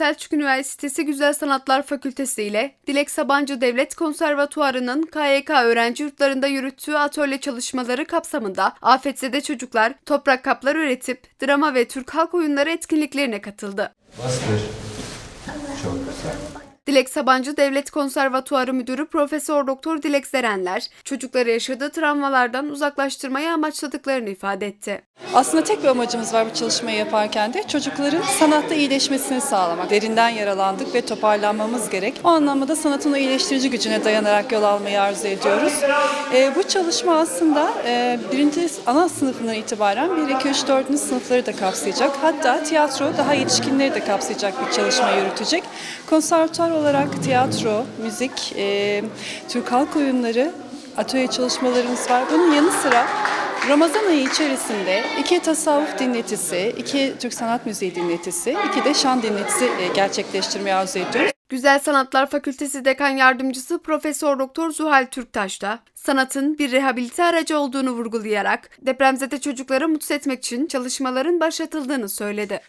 Selçuk Üniversitesi Güzel Sanatlar Fakültesi ile Dilek Sabancı Devlet Konservatuarı'nın KYK öğrenci yurtlarında yürüttüğü atölye çalışmaları kapsamında afetzede çocuklar toprak kaplar üretip drama ve Türk halk oyunları etkinliklerine katıldı. Bastır. Çok güzel. Dilek Sabancı Devlet Konservatuarı Müdürü Profesör Doktor Dilek Zerenler, çocukları yaşadığı travmalardan uzaklaştırmayı amaçladıklarını ifade etti. Aslında tek bir amacımız var bu çalışmayı yaparken de çocukların sanatta iyileşmesini sağlamak. Derinden yaralandık ve toparlanmamız gerek. O anlamda da sanatın o iyileştirici gücüne dayanarak yol almayı arzu ediyoruz. Ee, bu çalışma aslında e, birinci ana sınıfından itibaren 1, 2, 3, 4. sınıfları da kapsayacak. Hatta tiyatro daha yetişkinleri de kapsayacak bir çalışma yürütecek. Konservatuar olarak tiyatro, müzik, e, Türk halk oyunları, atölye çalışmalarımız var. Bunun yanı sıra Ramazan ayı içerisinde iki tasavvuf dinletisi, iki Türk sanat müziği dinletisi, iki de şan dinletisi e, gerçekleştirmeyi arzu ediyoruz. Güzel Sanatlar Fakültesi Dekan Yardımcısı Profesör Doktor Zuhal Türktaş da sanatın bir rehabilite aracı olduğunu vurgulayarak depremzede çocukları mutlu etmek için çalışmaların başlatıldığını söyledi.